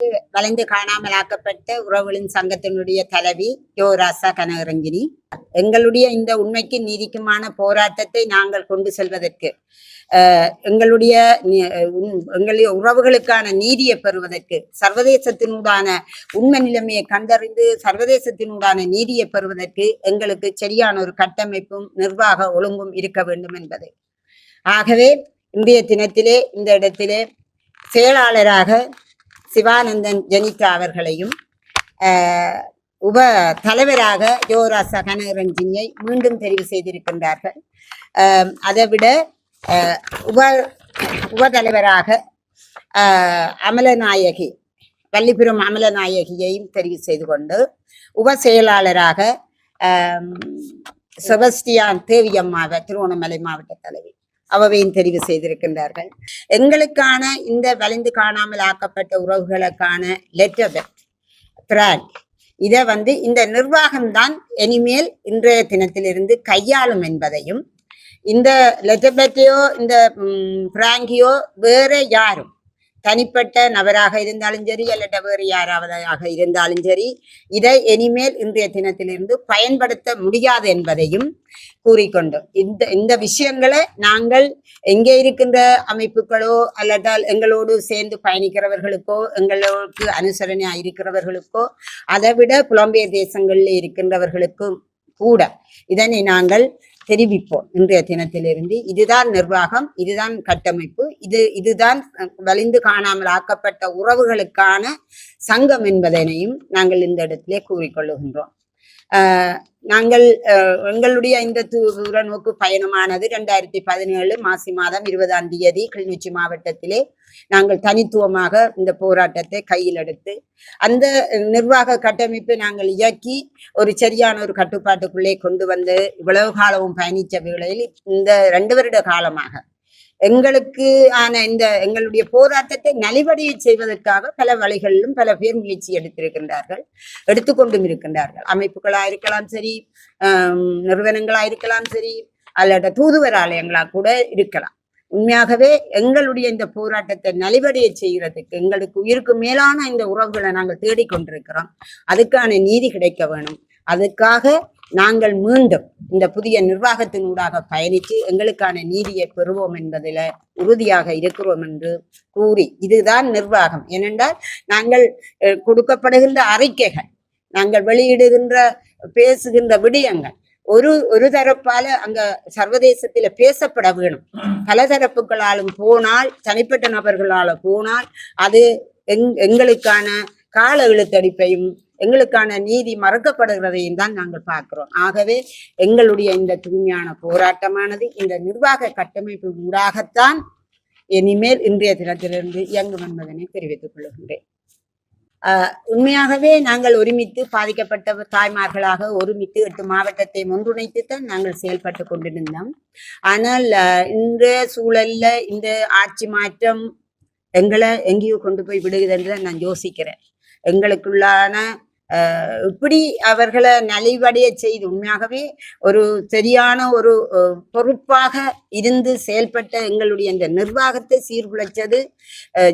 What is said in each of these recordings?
வளைந்து காணாமல் ஆக்கப்பட்ட உறவுகளின் சங்கத்தினுடைய தலைவி யோராசா கனகரஞ்சினி எங்களுடைய இந்த உண்மைக்கு நீதிக்குமான போராட்டத்தை நாங்கள் கொண்டு செல்வதற்கு எங்களுடைய எங்களுடைய உறவுகளுக்கான நீதியை பெறுவதற்கு சர்வதேசத்தினூடான உண்மை நிலைமையை கண்டறிந்து சர்வதேசத்தினூடான நீதியை பெறுவதற்கு எங்களுக்கு சரியான ஒரு கட்டமைப்பும் நிர்வாக ஒழுங்கும் இருக்க வேண்டும் என்பது. ஆகவே இன்றைய தினத்திலே இந்த இடத்திலே செயலாளராக சிவானந்தன் ஜெனிகா அவர்களையும் உப தலைவராக யோராசா கனகரஞ்சினியை மீண்டும் தெரிவு செய்திருக்கின்றார்கள். அதை அதைவிட உப உப தலைவராக அமலநாயகி வள்ளிபுரம் அமலநாயகியையும் தெரிவு செய்து கொண்டு உப செயலாளராக செபஸ்டியான் தேவியம்மாவை திருவண்ணாமலை மாவட்ட தலைவி அவவையும் தெரிவு செய்திருக்கின்றார்கள். எங்களுக்கான இந்த வலிந்து காணாமல் ஆக்கப்பட்ட உறவுகளுக்கான லெட்டர் பிராண்ட் இதை வந்து இந்த நிர்வாகம்தான் இனிமேல் இன்றைய தினத்திலிருந்து கையாளும் என்பதையும் இந்த லெட்டபெட்டையோ இந்த பிராங்கியோ வேற யாரும் தனிப்பட்ட நபராக இருந்தாலும் சரி அல்லது வேறு யாராவதாக இருந்தாலும் சரி இதை இனிமேல் இன்றைய தினத்திலிருந்து பயன்படுத்த முடியாது என்பதையும் கூறிக்கொண்டு இந்த இந்த விஷயங்களை நாங்கள் எங்கே இருக்கின்ற அமைப்புகளோ அல்லதால் எங்களோடு சேர்ந்து பயணிக்கிறவர்களுக்கோ எங்களுக்கு அனுசரணையா இருக்கிறவர்களுக்கோ அதை விட புலம்பெயர் தேசங்களில் இருக்கின்றவர்களுக்கும் கூட இதனை நாங்கள் தெரிவிப்போம் இன்றைய தினத்திலிருந்து. இதுதான் நிர்வாகம் இதுதான் கட்டமைப்பு இது இதுதான் வலிந்து காணாமல் ஆக்கப்பட்ட உறவுகளுக்கான சங்கம் என்பதனையும் நாங்கள் இந்த இடத்திலே கூறிக்கொள்ளுகின்றோம். நாங்கள் அஹ், எங்களுடைய இந்த தூர நோக்கு பயணமானது ரெண்டாயிரத்தி பதினேழு மாசி மாதம் இருபதாம் தேதி கிளிநொச்சி மாவட்டத்திலே நாங்கள் தனித்துவமாக இந்த போராட்டத்தை கையில் எடுத்து அந்த நிர்வாக கட்டமைப்பை நாங்கள் இயக்கி ஒரு சரியான ஒரு கட்டுப்பாட்டுக்குள்ளே கொண்டு வந்து இவ்வளவு காலமும் பயணித்த வேளையில் இந்த ரெண்டு வருட காலமாக எங்களுக்கு ஆன இந்த எங்களுடைய போராட்டத்தை நலிவடைய செய்வதற்காக பல வழிகளிலும் பல பேர் முயற்சி எடுத்திருக்கின்றார்கள் எடுத்துக்கொண்டும் இருக்கின்றார்கள். அமைப்புகளா இருக்கலாம் சரி நிறுவனங்களா இருக்கலாம் சரி அல்லது தூதுவர் ஆலயங்களா கூட இருக்கலாம். உண்மையாகவே எங்களுடைய இந்த போராட்டத்தை நலிவடைய செய்கிறதுக்கு எங்களுக்கு உயிருக்கு மேலான இந்த உறவுகளை நாங்கள் தேடிக்கொண்டிருக்கிறோம். அதுக்கான நீதி கிடைக்க வேணும். அதுக்காக நாங்கள் மீண்டும் இந்த புதிய நிர்வாகத்தினூடாக பயணித்து எங்களுக்கான நீதியை பெறுவோம் என்பதில் உறுதியாக இருக்கிறோம் என்று கூறி இதுதான் நிர்வாகம். ஏனென்றால் நாங்கள் கொடுக்கப்படுகின்ற அறிக்கைகள் நாங்கள் வெளியிடுகின்ற பேசுகின்ற விடயங்கள் ஒரு ஒரு தரப்பால அங்க சர்வதேசத்தில பேசப்பட வேணும். பல தரப்புகளாலும் போனால் தனிப்பட்ட நபர்களால போனால் அது எங் எங்களுக்கான கால இழுத்தடிப்பையும் எங்களுக்கான நீதி மறக்கப்படுகிறதையும் தான் நாங்கள் பார்க்கிறோம். ஆகவே எங்களுடைய இந்த தூய்மையான போராட்டமானது இந்த நிர்வாக கட்டமைப்பு ஊடாகத்தான் இனிமேல் இன்றைய தினத்திலிருந்து இயங்கும் என்பதனை தெரிவித்துக் கொள்கின்றேன். உண்மையாகவே நாங்கள் ஒருமித்து பாதிக்கப்பட்ட தாய்மார்களாக ஒருமித்து எட்டு மாவட்டத்தை ஒன்றிணைத்துத்தான் நாங்கள் செயல்பட்டு கொண்டிருந்தோம். ஆனால் இந்த இன்றைய சூழல்ல இந்த ஆட்சி மாற்றம் எங்களை எங்கேயோ கொண்டு போய் விடுகிறது என்று நான் யோசிக்கிறேன். எங்களுக்குள்ளான இப்படி அவர்களை நலிவடைய செய்து உண்மையாகவே ஒரு சரியான ஒரு பொறுப்பாக இருந்து செயல்பட்ட எங்களுடைய இந்த நிர்வாகத்தை சீர்குலைச்சது அஹ்,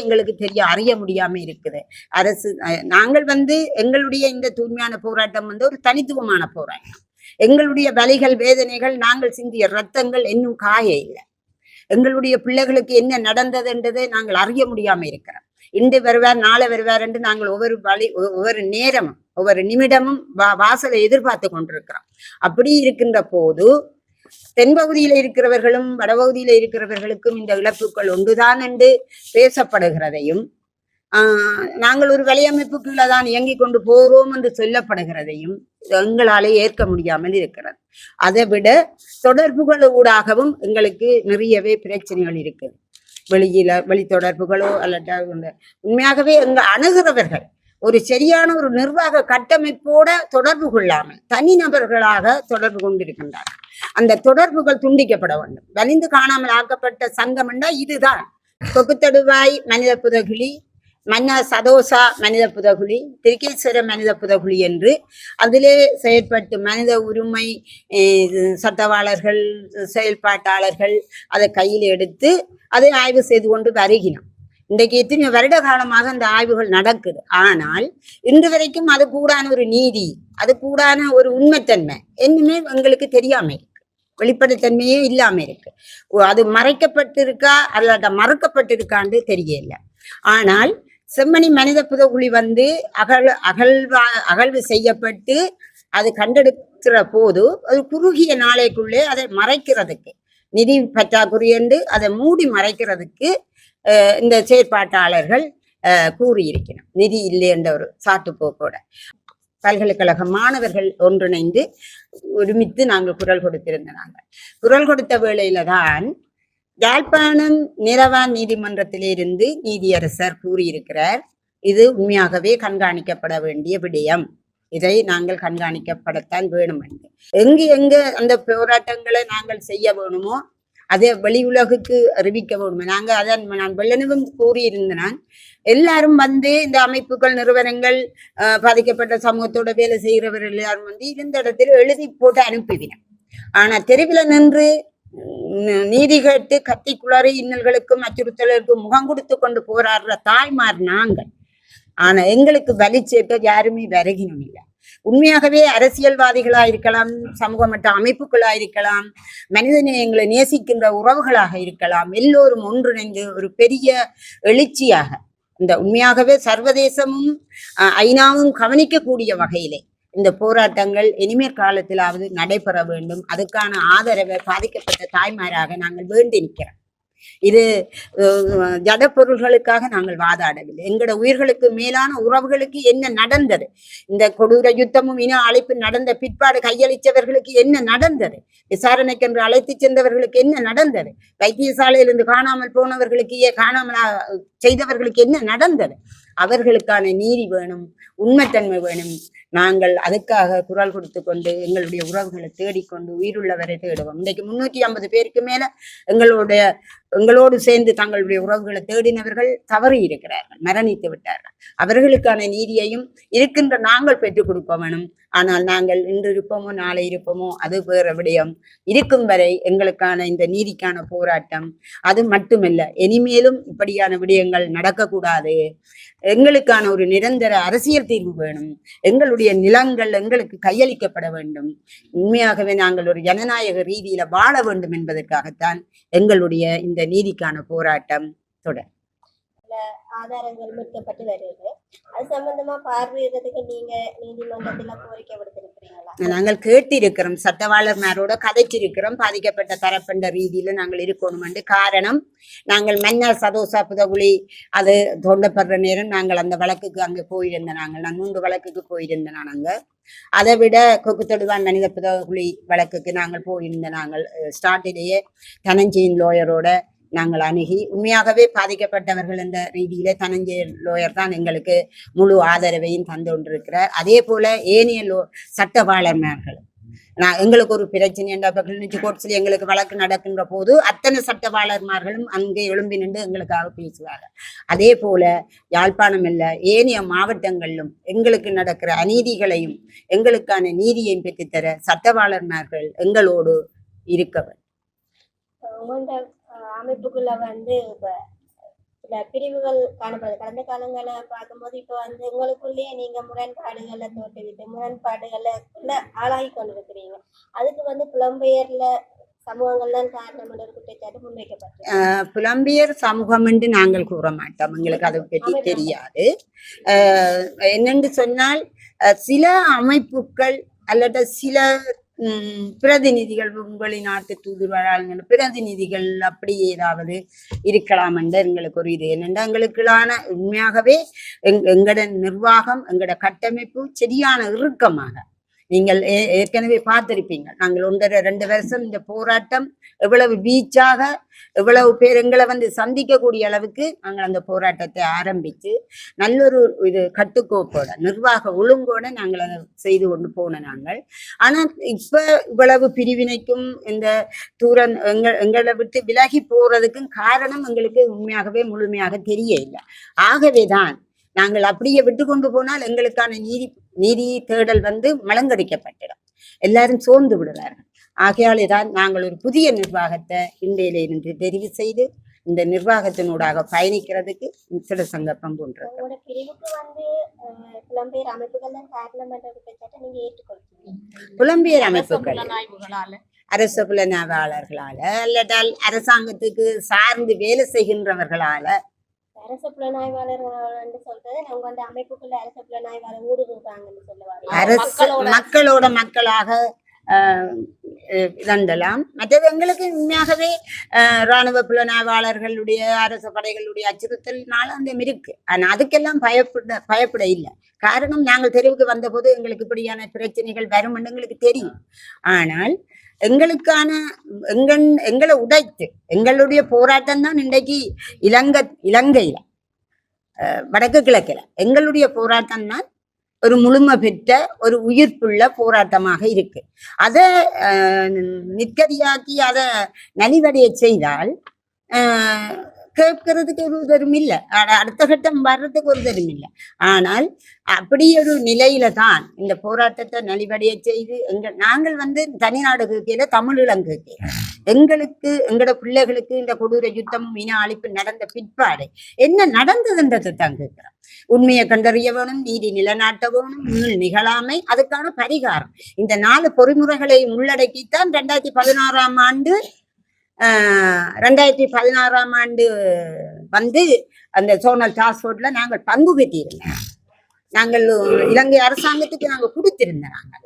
எங்களுக்கு தெரிய அறிய முடியாம இருக்குது. அரசு நாங்கள் வந்து எங்களுடைய இந்த தூய்மையான போராட்டம் வந்து ஒரு தனித்துவமான போராட்டம். எங்களுடைய வலிகள் வேதனைகள் நாங்கள் சிந்திய ரத்தங்கள் இன்னும் காய இல்லை எங்களுடைய பிள்ளைகளுக்கு என்ன நடந்தது என்றதை நாங்கள் அறிய முடியாம இருக்கிறோம். இன்று வருவார் நாளை வருவார் என்று நாங்கள் ஒவ்வொரு வழி ஒ- ஒவ்வொரு நேரமும் ஒவ்வொரு நிமிடமும் வா வாசலை எதிர்பார்த்து கொண்டிருக்கிறோம். அப்படி இருக்கின்ற போது தென்பகுதியில இருக்கிறவர்களும் வடபகுதியில இருக்கிறவர்களுக்கும் இந்த இழப்புகள் ஒன்றுதான் என்று பேசப்படுகிறதையும் ஆஹ் நாங்கள் ஒரு வலையமைப்புக்குள்ள தான் இயங்கிக் கொண்டு போகிறோம் என்று சொல்லப்படுகிறதையும் எங்களாலே ஏற்க முடியாமல் இருக்கிறது. அதை விட தொடர்புகள் ஊடாகவும் எங்களுக்கு நிறையவே பிரச்சனைகள் இருக்குது. வெளியில வெளி தொடர்புகளோ அல்லது இந்த உண்மையாகவே எங்க அணுகிறவர்கள் ஒரு சரியான ஒரு நிர்வாக கட்டமைப்போட தொடர்பு கொள்ளாமல் தனிநபர்களாக தொடர்பு கொண்டிருக்கின்றார்கள். அந்த தொடர்புகள் துண்டிக்கப்பட வேண்டும். வலிந்து காணாமல் ஆக்கப்பட்ட சங்கம்னா இதுதான். தொகுத்தடுவாய் மனித புதகிளி மன்ன சதோசா மனித புதகுலி திருக்கேஸ்வர மனித புதகுலி என்று அதிலே செயற்பட்டு மனித உரிமை சட்டவாளர்கள் செயல்பாட்டாளர்கள் அதை கையில் எடுத்து அதை ஆய்வு செய்து கொண்டு வருகிறோம் இன்றைக்கு எத்தனை வருட காலமாக அந்த ஆய்வுகள் நடக்குது. ஆனால் இன்று வரைக்கும் அது கூடான ஒரு நீதி அது கூடான ஒரு உண்மைத்தன்மை என்னுமே எங்களுக்கு தெரியாம இருக்கு. வெளிப்படைத்தன்மையே இல்லாம இருக்கு. அது மறைக்கப்பட்டிருக்கா அல்லது மறுக்கப்பட்டிருக்கான்னு தெரியல. ஆனால் செம்மணி மனித புதகுழி வந்து அகழ் அகழ்வா அகழ்வு செய்யப்பட்டு அது கண்டெடுக்கிற போது அது குறுகிய நாளைக்குள்ளே அதை மறைக்கிறதுக்கு. நிதி பற்றாக்குறை என்று அதை மூடி மறைக்கிறதுக்கு இந்த செயற்பாட்டாளர்கள் கூறியிருக்கணும் நிதி இல்லை என்ற ஒரு சாட்டுப்போக்கோட பல்கலைக்கழக மாணவர்கள் ஒன்றிணைந்து ஒருமித்து நாங்கள் குரல் கொடுத்திருந்த நாங்கள். குரல் கொடுத்த வேளையில தான் யாழ்ப்பாணம் நிரவான் நீதிமன்றத்திலிருந்து நீதியரசர் கூறியிருக்கிறார் இது உண்மையாகவே கண்காணிக்கப்பட வேண்டிய விடயம். இதை நாங்கள் கண்காணிக்கப்படத்தான் வேணும் என்று. எங்கு எங்க அந்த போராட்டங்களை நாங்கள் செய்ய வேணுமோ அதை வெளி உலகுக்கு அறிவிக்க வேணுமே. நாங்க அதான் நான் வெள்ளனவும் கூறியிருந்தேன். எல்லாரும் வந்து இந்த அமைப்புகள் நிறுவனங்கள் பாதிக்கப்பட்ட சமூகத்தோட வேலை செய்கிறவர்கள் எல்லாரும் வந்து இருந்த இடத்தில் எழுதி போட்டு அனுப்பிவினோம் ஆனா தெருவில் நின்று நீதி கேட்டு கத்தி குளறி இன்னல்களுக்கும் அச்சுறுத்தலுக்கும் முகம் கொடுத்து கொண்டு போராடுற தாய்மார் நாங்கள். ஆனா எங்களுக்கு வலி சேர்க்க யாருமே வருகினும் இல்லை. உண்மையாகவே அரசியல்வாதிகளா இருக்கலாம் சமூக மட்ட அமைப்புகளா இருக்கலாம் மனிதநேயங்களை நேசிக்கின்ற உறவுகளாக இருக்கலாம் எல்லோரும் ஒன்றிணைந்து ஒரு பெரிய எழுச்சியாக இந்த உண்மையாகவே சர்வதேசமும் ஐநாவும் கவனிக்கக்கூடிய வகையிலே இந்த போராட்டங்கள் இனிமேல் காலத்திலாவது நடைபெற வேண்டும். அதுக்கான ஆதரவை பாதிக்கப்பட்ட தாய்மாராக நாங்கள் வேண்டி நிற்கிறோம் இது ஜட பொருள்களுக்காக நாங்கள் வாதாடவில்லை. எங்களோட உயிர்களுக்கு மேலான உறவுகளுக்கு என்ன நடந்தது? இந்த கொடூர யுத்தமும் இன அழைப்பு நடந்த பிற்பாடு கையளித்தவர்களுக்கு என்ன நடந்தது? விசாரணைக்கென்று அழைத்து சென்றவர்களுக்கு என்ன நடந்தது? வைத்தியசாலையிலிருந்து காணாமல் போனவர்களுக்கு காணாமல் செய்தவர்களுக்கு என்ன நடந்தது? அவர்களுக்கான நீதி வேணும் உண்மைத்தன்மை வேணும். நாங்கள் அதுக்காக குரல் கொடுத்து கொண்டு எங்களுடைய உறவுகளை தேடிக்கொண்டு உயிருள்ளவரை தேடுவோம். இன்றைக்கு முன்னூற்றி ஐம்பது பேருக்கு மேல எங்களுடைய எங்களோடு சேர்ந்து தங்களுடைய உறவுகளை தேடினவர்கள் தவறி இருக்கிறார்கள் மரணித்து விட்டார்கள். அவர்களுக்கான நீதியையும் இருக்கின்ற நாங்கள் பெற்றுக் கொடுக்க வேணும். ஆனால் நாங்கள் இன்று இருப்போமோ நாளை இருப்போமோ அது வேற விடயம். இருக்கும் வரை எங்களுக்கான இந்த நீதிக்கான போராட்டம். அது மட்டுமல்ல இனிமேலும் இப்படியான விடயங்கள் நடக்கக்கூடாது. எங்களுக்கான ஒரு நிரந்தர அரசியல் தீர்வு வேணும். எங்களுடைய நிலங்கள் எங்களுக்கு கையளிக்கப்பட வேண்டும். உண்மையாகவே நாங்கள் ஒரு ஜனநாயக ரீதியில வாழ வேண்டும் என்பதற்காகத்தான் எங்களுடைய இந்த நீதிக்கான போராட்டம் தொடர். ஆதாரங்கள் மீட்கப்பட்டு வருகிறது. அது சம்பந்தமா பார்வையிடுறதுக்கு நீங்க நீதிமன்றத்துல கோரிக்கை விடுத்திருக்கிறீங்களா? நாங்கள் கேட்டிருக்கிறோம். சட்டவாளர்மாரோட கதைச்சிருக்கிறோம். பாதிக்கப்பட்ட தரப்பண்ட ரீதியில நாங்கள் இருக்கணும் என்று காரணம் நாங்கள் மன்னர் சதோசா புதகுழி அது தோண்டப்படுற நேரம் நாங்கள் அந்த வழக்குக்கு அங்கே போயிருந்த நாங்கள். நான் மூன்று வழக்குக்கு போயிருந்தேன் நான் அங்க. அதை விட கொக்கு தொடுவான் மனித புதகுழி வழக்குக்கு நாங்கள் போயிருந்த நாங்கள் ஸ்டார்டிலேயே தனஞ்சியின் லோயரோட நாங்கள் அணுகி உண்மையாகவே பாதிக்கப்பட்டவர்கள் என்ற ரீதியிலே தனஞ்சய லோயர் தான் எங்களுக்கு முழு ஆதரவையும் தந்து கொண்டிருக்கிறார். அதே போல ஏனைய லோ சட்டவாளர்மார்கள். நான் எங்களுக்கு ஒரு பிரச்சனை என்ற கிளினிச்சு கோர்ட்ஸில் எங்களுக்கு வழக்கு நடக்கின்ற போது அத்தனை சட்டவாளர்மார்களும் அங்கே எழும்பி நின்று எங்களுக்காக பேசுவார்கள் அதே போல யாழ்ப்பாணம் இல்ல ஏனைய மாவட்டங்களிலும் எங்களுக்கு நடக்கிற அநீதிகளையும் எங்களுக்கான நீதியையும் பெற்றுத்தர சட்டவாளர்மார்கள் எங்களோடு இருக்கவர். அமைப்புக்குள்ள வந்து இப்ப சில பிரிவுகள் காணப்படுது. கடந்த காலங்களை பார்க்கும்போது இப்ப வந்து உங்களுக்குள்ளேயே நீங்க முரண்பாடுகளை தோற்றுவிட்டு முரண்பாடுகளுக்குள்ள ஆளாகி கொண்டிருக்கிறீங்க. அதுக்கு வந்து புலம்பெயர்ல புலம்பியர் சமூகம் என்று நாங்கள் கூற மாட்டோம். எங்களுக்கு அதை பற்றி தெரியாது. என்னென்று சொன்னால் சில அமைப்புகள் அல்லது சில பிரதிநிதிகள் பிரதிநிதிகள் நாட்டு தூதுவராளர்கள் பிரதிநிதிகள் அப்படி ஏதாவது இருக்கலாம் என்று எங்களுக்கு ஒரு இது. என்னென்னா எங்களுக்குள்ளான உண்மையாகவே எங் எங்களோட நிர்வாகம் எங்களோட கட்டமைப்பு சரியான இறுக்கமாக நீங்கள் ஏ- ஏற்கனவே பார்த்திருப்பீங்க. நாங்கள் ஒன்றரை ரெண்டு வருஷம் இந்த போராட்டம் எவ்வளவு வீச்சாக எவ்வளவு பேர் எங்களை வந்து சந்திக்கக்கூடிய அளவுக்கு நாங்கள் அந்த போராட்டத்தை ஆரம்பித்து நல்லொரு இது கட்டுக்கோப்போட நிர்வாக ஒழுங்கோட நாங்கள் அதை செய்து கொண்டு போன நாங்கள். ஆனால் இப்போ இவ்வளவு பிரிவினைக்கும் இந்த தூரம் எங்க எங்களை விட்டு விலகி போறதுக்கும் காரணம் எங்களுக்கு உண்மையாகவே முழுமையாக தெரிய இல்லை ஆகவேதான் நாங்கள் அப்படியே விட்டு கொண்டு போனால் எங்களுக்கான நீதி நீதி தேடல் வந்து மலங்கடிக்கப்பட்டிடும். எல்லாரும் சோர்ந்து விடுவார்கள். ஆகையாலே தான் நாங்கள் ஒரு புதிய நிர்வாகத்தை இன்றையிலிருந்து தெரிவு செய்து இந்த நிர்வாகத்தினூடாக பயணிக்கிறதுக்கு சில வந்து அஹ், புலம்பெயர் அமைப்புகள் அரசு புலனாய்வாளர்களால அல்லதால் அரசாங்கத்துக்கு சார்ந்து வேலை செய்கின்றவர்களால அரச புலனாய்வாளர்கள் என்று சொல்றது அவங்க வந்து அமைப்புக்குள்ள அரச புலனாய்வாளர் ஊடுருவாங்கன்னு சொல்லுவாங்க. அரசு மக்களோட- மக்களாக இழந்தலாம் மற்றது எங்களுக்கு உண்மையாகவே ஆஹ், ராணுவ புலனாய்வாளர்களுடைய அரசு படைகளுடைய அச்சுறுத்தல்னால அந்த இருக்கு ஆனா அதுக்கெல்லாம் பயப்பட பயப்பட இல்லை. காரணம் நாங்கள் தெருவுக்கு வந்தபோது எங்களுக்கு இப்படியான பிரச்சனைகள் வரும் எங்களுக்கு தெரியும். ஆனால் எங்களுக்கான எங்கள் எங்களை உடைத்து எங்களுடைய போராட்டம் தான் இன்றைக்கு இலங்கை இலங்கையில அஹ், வடக்கு கிழக்கில். எங்களுடைய போராட்டம் தான் ஒரு முழுமை பெற்ற ஒரு உயிர்ப்புள்ள போராட்டமாக இருக்கு. அதை நிற்கதியாக்கி அதை நலிவடைய செய்தால் ஆஹ், கேட்கறதுக்கு ஒரு தரும் இல்லை அடுத்த கட்டம் வர்றதுக்கு ஒரு தரும் இல்லை ஆனால் அப்படி ஒரு நிலையில தான் இந்த போராட்டத்தை நலிவடைய செய்து எங்க நாங்கள் வந்து தனிநாடு கேட்கையில தமிழீழம் கேட்க எங்களுக்கு எங்களோட பிள்ளைகளுக்கு இந்த கொடூர யுத்தமும் இன அழிப்பு நடந்த பிற்பாடு என்ன நடந்ததுன்றதை தான் கேட்கிறோம். உண்மையை கண்டறிய வேணும் நீதி நிலநாட்ட வேணும் நிகழாமை அதுக்கான பரிகாரம். இந்த நாலு பொறிமுறைகளை உள்ளடக்கித்தான் ரெண்டாயிரத்தி பதினாறாம் ஆண்டு ரெண்டாயிரத்தி பதினாறாம் ஆண்டு வந்து அந்த சோனல் டாஸ்க் ஃபோர்ஸ்ல நாங்கள் பங்கு பெற்றிருந்தோம். நாங்கள் இலங்கை அரசாங்கத்துக்கு நாங்கள் கொடுத்திருந்த நாங்கள்.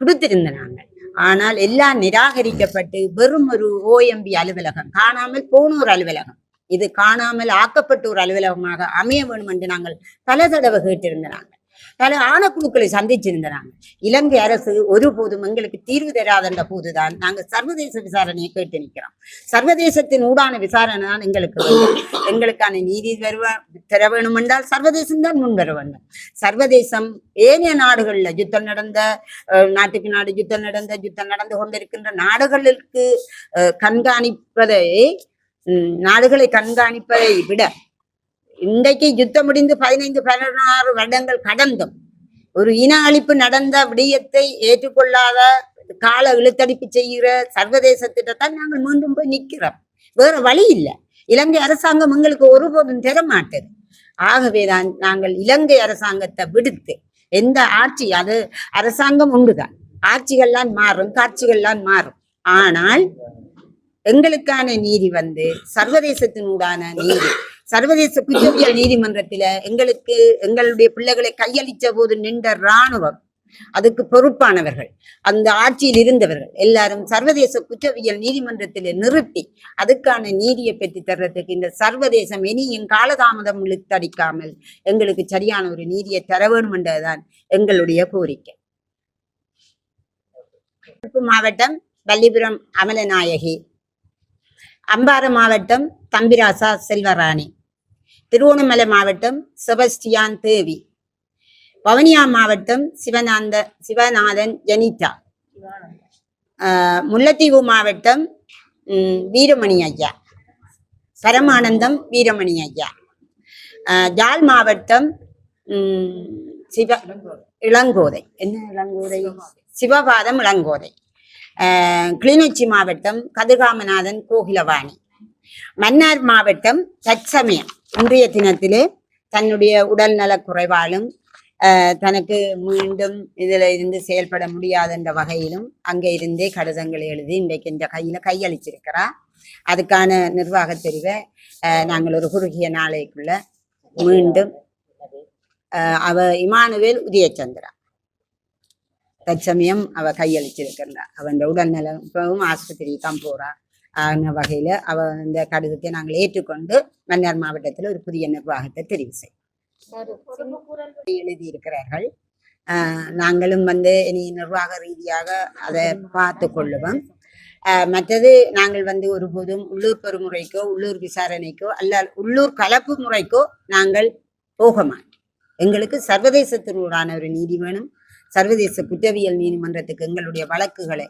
கொடுத்திருந்த நாங்கள். ஆனால் எல்லாம் நிராகரிக்கப்பட்டு வெறும் ஒரு ஓஎம்பி அலுவலகம் காணாமல் போன ஒரு அலுவலகம். இது காணாமல் ஆக்கப்பட்ட ஒரு அலுவலகமாக அமைய வேண்டும் என்று நாங்கள் பல தடவை கேட்டிருந்த நாங்கள். பல ஆணக்குழுக்களை சந்திச்சிருந்தாங்க இலங்கை அரசு ஒருபோதும் எங்களுக்கு தீர்வு தராதென்ற போதுதான் நாங்கள் சர்வதேச விசாரணையை கேட்டு நிற்கிறோம். சர்வதேசத்தின் ஊடான விசாரணை தான் எங்களுக்கு எங்களுக்கான நீதி தருவ தர வேணும் என்றால் சர்வதேசம் தான் முன் வர வேண்டும். சர்வதேசம் ஏனைய நாடுகள்ல யுத்தம் நடந்த நாட்டுக்கு நாடு யுத்தம் நடந்த யுத்தம் நடந்து கொண்டிருக்கின்ற நாடுகளுக்கு அஹ், கண்காணிப்பதை நாடுகளை கண்காணிப்பதை விட இன்றைக்கு யுத்தம் முடிந்து பதினைந்து பதினாறு வருடங்கள் கடந்தும் ஒரு இன அழிப்பு நடந்த விடயத்தை ஏற்றுக்கொள்ளாத கால இழுத்தடிப்பு செய்கிற சர்வதேசத்திட்ட தான் நாங்கள் மீண்டும் போய் நிற்கிறோம். வேற வழி இல்லை. இலங்கை அரசாங்கம் எங்களுக்கு ஒருபோதும் தரமாட்டது. ஆகவே ஆகவேதான் நாங்கள் இலங்கை அரசாங்கத்தை விடுத்து எந்த ஆட்சி அது அரசாங்கம் உண்டுதான். ஆட்சிகள்லாம் மாறும் காட்சிகள்லாம் மாறும். ஆனால் எங்களுக்கான நீதி வந்து சர்வதேசத்தினூடான நீதி. சர்வதேச குற்றவியல் நீதிமன்றத்தில எங்களுக்கு எங்களுடைய பிள்ளைகளை கையளித்த போது நின்ற ராணுவம் அதுக்கு பொறுப்பானவர்கள் அந்த ஆட்சியில் இருந்தவர்கள் எல்லாரும் சர்வதேச குற்றவியல் நீதிமன்றத்தில் நிறுத்தி அதுக்கான நீதியை பெற்று தர்றதுக்கு இந்த சர்வதேசம் இனியும் காலதாமதம் இழுத்தடிக்காமல் எங்களுக்கு சரியான ஒரு நீதியை தர வேண்டும் என்றதுதான் எங்களுடைய கோரிக்கை. மாவட்டம் வல்லிபுரம் அமலநாயகி அம்பாறை மாவட்டம் தம்பிராசா செல்வராணி. திருவோணமலை மாவட்டம் செபஸ்டியான் தேவி. பவனியா மாவட்டம் சிவநாந்த சிவநாதன் ஜெனிதா. முல்லைத்தீவு மாவட்டம் வீரமணி ஐயா. பரமானந்தம் வீரமணி ஐயா. ஜால் ஜாழ் மாவட்டம் சிவ இளங்கோதை. என்ன இளங்கோதை? சிவபாதம் இளங்கோதை. கிளிநொச்சி மாவட்டம் கதிர்காமநாதன் கோகிலவாணி. மன்னார் மாவட்டம் தற்சமயம் இன்றைய தினத்திலே தன்னுடைய உடல் நலக் குறைவாலும் தனக்கு மீண்டும் இதுல இருந்து செயல்பட முடியாதுன்ற வகையிலும் அங்கே இருந்தே கடிதங்களை எழுதி இன்றைக்கு இந்த கையில் கையளிச்சிருக்கிறா. அதுக்கான நிர்வாகத் தெரிவை நாங்கள் ஒரு குறுகிய நாளைக்குள்ள மீண்டும் அவ இமானுவேல் உதயச்சந்திரா. தற்சமயம் அவ கையளிச்சிருக்கிறா அவன் உடல்நலம் இப்பவும் ஆஸ்பத்திரி தான் போறா. ஆன வகையில் அவ இந்த கடிதத்தை நாங்கள் ஏற்றுக்கொண்டு மன்னார் மாவட்டத்தில் ஒரு புதிய நிர்வாகத்தை தெரிவு செய்யும் எழுதியிருக்கிறார்கள். ஆஹ் நாங்களும் வந்து இனி நிர்வாக ரீதியாக அதை பார்த்து கொள்ளுவோம். ஆஹ் மற்றது நாங்கள் வந்து ஒருபோதும் உள்ளூர் பெருமுறைக்கோ உள்ளூர் விசாரணைக்கோ அல்ல உள்ளூர் கலப்பு முறைக்கோ நாங்கள் போக மாட்டோம். எங்களுக்கு சர்வதேசத்தினூடான ஒரு நீதி வேணும். சர்வதேச குற்றவியல் நீதிமன்றத்துக்கு எங்களுடைய வழக்குகளை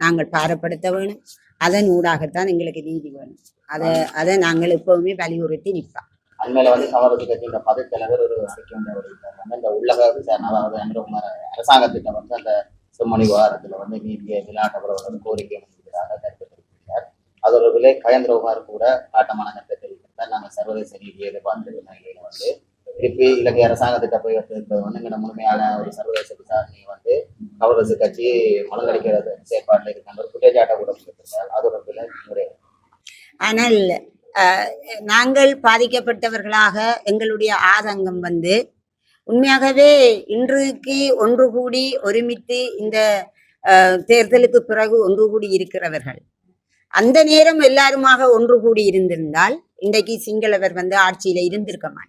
நாங்கள் பாரப்படுத்த வேணும். அதன் ஊடாகத்தான் எங்களுக்கு நீதி வேணும். அதை அதை நாங்கள் எப்பவுமே வலியுறுத்தி நிற்போம். அண்மையில வந்து சமரச கட்சியின் பதவி தலைவர் ஒரு அறிக்கை ஒன்றை வெளியிட்டாங்க இந்த உள்ளக விசாரணை அதாவது அனுரகுமார் அரசாங்கத்திட்ட வந்து அந்த செம்மொழி விவகாரத்துல வந்து நீதியை வந்து கோரிக்கை முடிக்கிறாங்க கருத்து தெரிவிக்கிறார் விலை கயந்திரகுமார் கூட காட்டமான கருத்தை தெரிவித்தார் நாங்கள் சர்வதேச நீதியை எதிர்பார்த்திருந்த நிலையில வந்து திருப்பி இலங்கை அரசாங்கத்திட்ட போய் எடுத்திருக்கிறது வந்து இங்கே முழுமையான ஒரு சர்வதேச விசாரணையை வந்து காங்கிரஸ் கட்சி மலங்கடிக்கிறது செயற்பாட்டில் இருக்காங்க. ஒரு குற்றச்சாட்டை கூட கொடுத்திருந்தார். அது ஒரு முறை. ஆனால் நாங்கள் பாதிக்கப்பட்டவர்களாக எங்களுடைய ஆதங்கம் வந்து உண்மையாகவே இன்றைக்கு ஒன்று கூடி ஒருமித்து இந்த தேர்தலுக்கு பிறகு ஒன்று கூடி இருக்கிறவர்கள். அந்த நேரம் எல்லாருமாக ஒன்று கூடி இருந்திருந்தால் இன்றைக்கு சிங்களவர் வந்து ஆட்சியில இருந்திருக்க மாட்டார்.